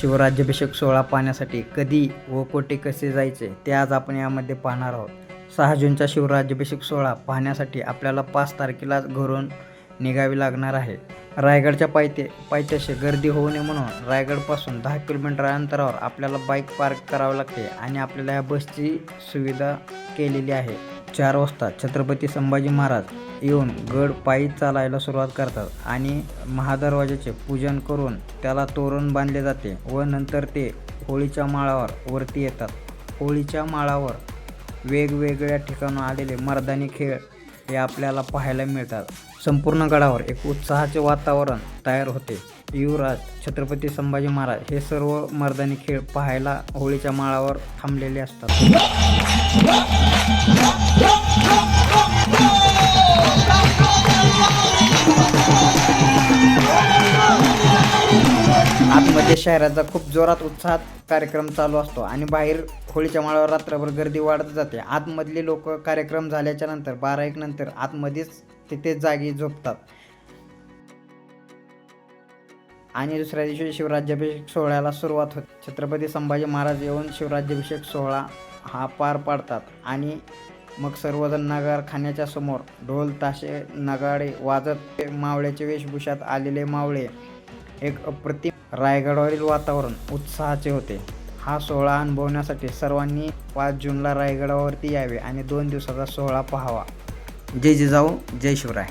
शिवराज्याभिषेक सोहळा पाहण्यासाठी कधी व कोठे कसे जायचे ते आज आपण यामध्ये पाहणार आहोत. सहा जूनचा शिवराज्याभिषेक सोहळा पाहण्यासाठी आपल्याला पाच तारखेलाच घरून निघावी लागणार आहे. रायगडच्या पायथे पायथ्याशी गर्दी होऊ नये म्हणून रायगडपासून दहा किलोमीटर अंतरावर आपल्याला बाईक पार्क करावं लागते आणि आपल्याला या बसची सुविधा केलेली आहे. चार वाजता छत्रपती संभाजी महाराज येऊन गड पायी चालायला सुरुवात करतात आणि महादरवाजाचे पूजन करून त्याला तोरण बांधले जाते व नंतर ते होळीच्या माळावर वरती येतात. होळीच्या माळावर वेगवेगळ्या ठिकाणून आलेले मर्दानी खेळ हे आपल्याला पाहायला मिळतात. संपूर्ण गडावर एक उत्साहाचे वातावरण तयार होते. युवराज छत्रपती संभाजी महाराज हे सर्व मर्दानी खेळ पाहायला होळीच्या माळावर थांबलेले असतात. आतमध्ये शहराचा खूप जोरात उत्साहात कार्यक्रम चालू असतो आणि बाहेर होळीच्या माळावर रात्रभर गर्दी वाढत जाते. आतमधले लोक कार्यक्रम झाल्याच्यानंतर बारा एक नंतर आतमध्येच तिथे जागी झोपतात. आणि दुसऱ्या दिवशी शिवराज्याभिषेक सोहळ्याला सुरुवात होते. छत्रपती संभाजी महाराज येऊन शिवराज्याभिषेक सोहळा हा पार पाडतात आणि मग सर्वजण नगारखान्याच्या समोर ढोल ताशे नगाडे वाजत मावळ्याच्या वेशभूषात आलेले मावळे एक अप्रतिम रायगडावरील वातावरण उत्साहाचे होते. हा सोहळा अनुभवण्यासाठी सर्वांनी पाच जूनला रायगडावरती यावे आणि दोन दिवसाचा सोहळा पाहावा. जय जिजाऊ जय शिवराय.